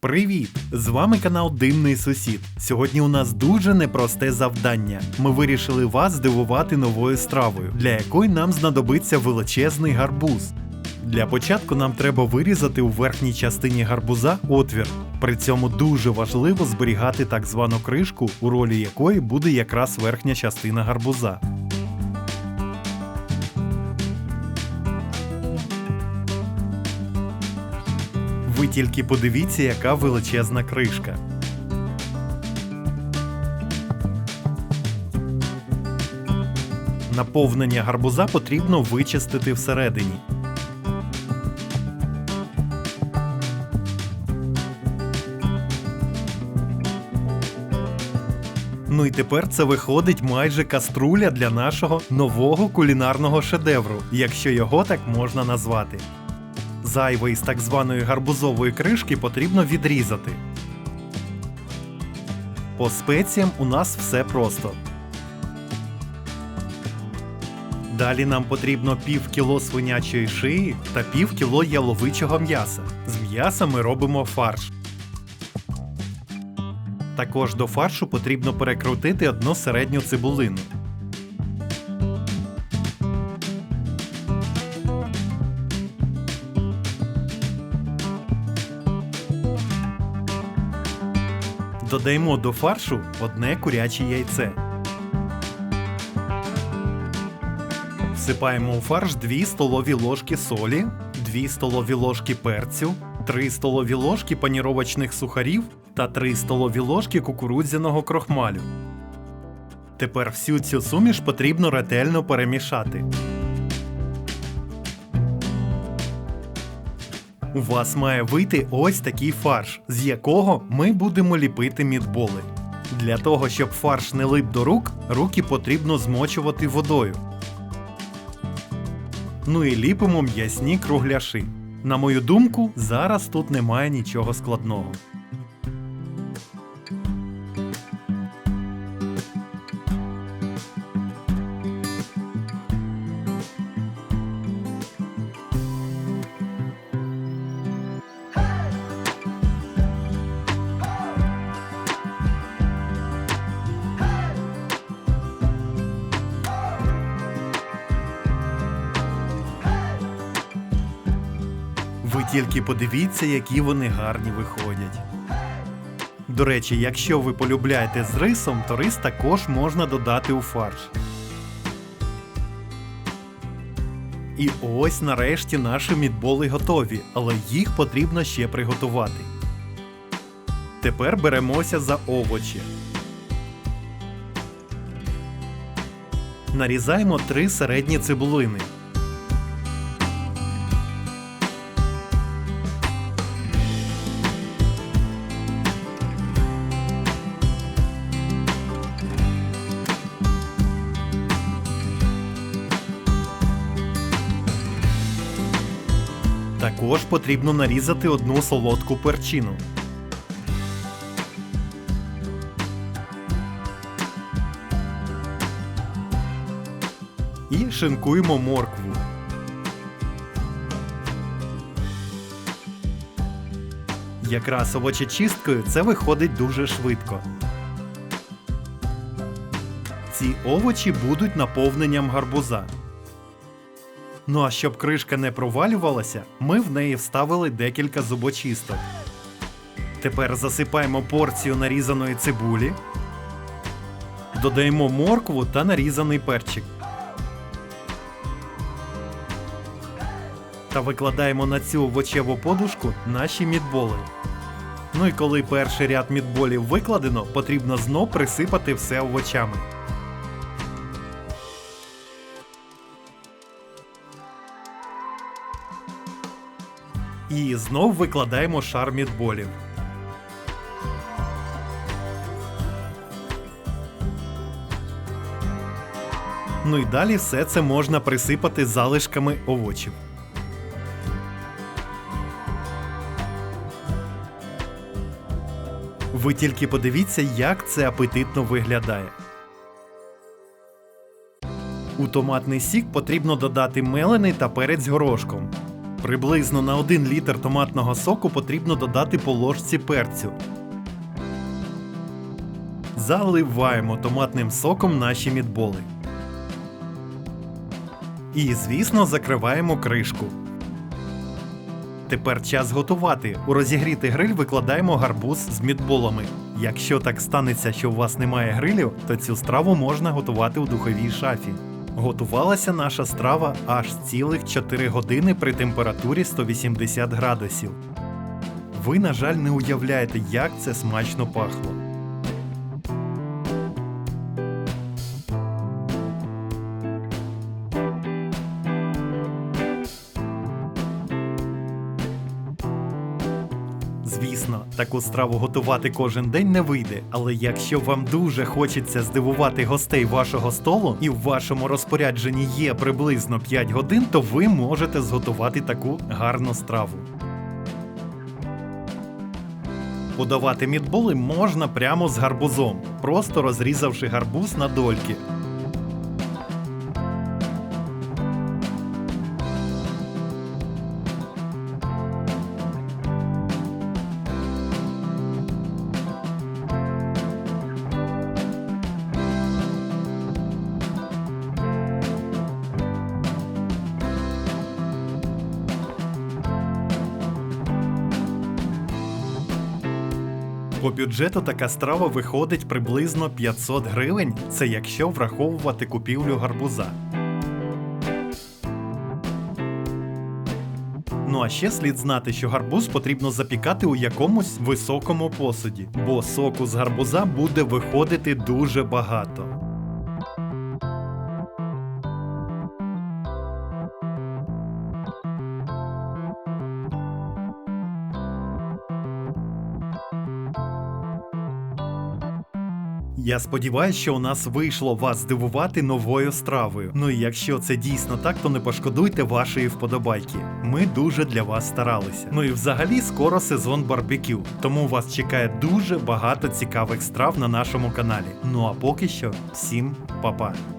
Привіт! З вами канал Дивний Сусід. Сьогодні у нас дуже непросте завдання. Ми вирішили вас здивувати новою стравою, для якої нам знадобиться величезний гарбуз. Для початку нам треба вирізати у верхній частині гарбуза отвір. При цьому дуже важливо зберігати так звану кришку, у ролі якої буде якраз верхня частина гарбуза. Ви тільки подивіться, яка величезна кришка. Наповнення гарбуза потрібно вичистити всередині. Ну і тепер це виходить майже каструля для нашого нового кулінарного шедевру, якщо його так можна назвати. Зайвий з так званої гарбузової кришки потрібно відрізати. По спеціям у нас все просто. Далі нам потрібно пів кіло свинячої шиї та пів кіло яловичого м'яса. З м'яса ми робимо фарш. Також до фаршу потрібно перекрутити одну середню цибулину. Додаємо до фаршу одне куряче яйце. Всипаємо у фарш 2 столові ложки солі, 2 столові ложки перцю, 3 столові ложки паніровочних сухарів та 3 столові ложки кукурудзяного крохмалю. Тепер всю цю суміш потрібно ретельно перемішати. У вас має вийти ось такий фарш, з якого ми будемо ліпити мідболи. Для того, щоб фарш не лип до рук, руки потрібно змочувати водою. Ну і ліпимо м'ясні кругляши. На мою думку, зараз тут немає нічого складного. Тільки подивіться, які вони гарні виходять. До речі, якщо ви полюбляєте з рисом, то рис також можна додати у фарш. І ось нарешті наші мідболи готові, але їх потрібно ще приготувати. Тепер беремося за овочі. Нарізаємо три середні цибулини. Також потрібно нарізати одну солодку перчину. І шинкуємо моркву. Якраз овочечисткою це виходить дуже швидко. Ці овочі будуть наповненням гарбуза. Ну а щоб кришка не провалювалася, ми в неї вставили декілька зубочисток. Тепер засипаємо порцію нарізаної цибулі, додаємо моркву та нарізаний перчик. Та викладаємо на цю овочеву подушку наші мідболи. Ну і коли перший ряд мідболів викладено, потрібно знов присипати все овочами. І знов викладаємо шар мідболів. Ну і далі все це можна присипати залишками овочів. Ви тільки подивіться, як це апетитно виглядає. У томатний сік потрібно додати мелений та перець горошком. Приблизно на 1 літр томатного соку потрібно додати по ложці перцю. Заливаємо томатним соком наші мідболи. І, звісно, закриваємо кришку. Тепер час готувати. У розігрітий гриль викладаємо гарбуз з мідболами. Якщо так станеться, що у вас немає грилю, то цю страву можна готувати у духовій шафі. Готувалася наша страва аж цілих 4 години при температурі 180 градусів. Ви, на жаль, не уявляєте, як це смачно пахло. Звісно, таку страву готувати кожен день не вийде, але якщо вам дуже хочеться здивувати гостей вашого столу і в вашому розпорядженні є приблизно 5 годин, то ви можете зготувати таку гарну страву. Подавати мідболи можна прямо з гарбузом, просто розрізавши гарбуз на дольки. По бюджету така страва виходить приблизно 500 гривень. Це якщо враховувати купівлю гарбуза. Ну а ще слід знати, що гарбуз потрібно запікати у якомусь високому посуді, бо соку з гарбуза буде виходити дуже багато. Я сподіваюся, що у нас вийшло вас здивувати новою стравою. Ну і якщо це дійсно так, то не пошкодуйте вашої вподобайки. Ми дуже для вас старалися. Ну і взагалі скоро сезон барбекю, тому вас чекає дуже багато цікавих страв на нашому каналі. Ну а поки що, всім па-па!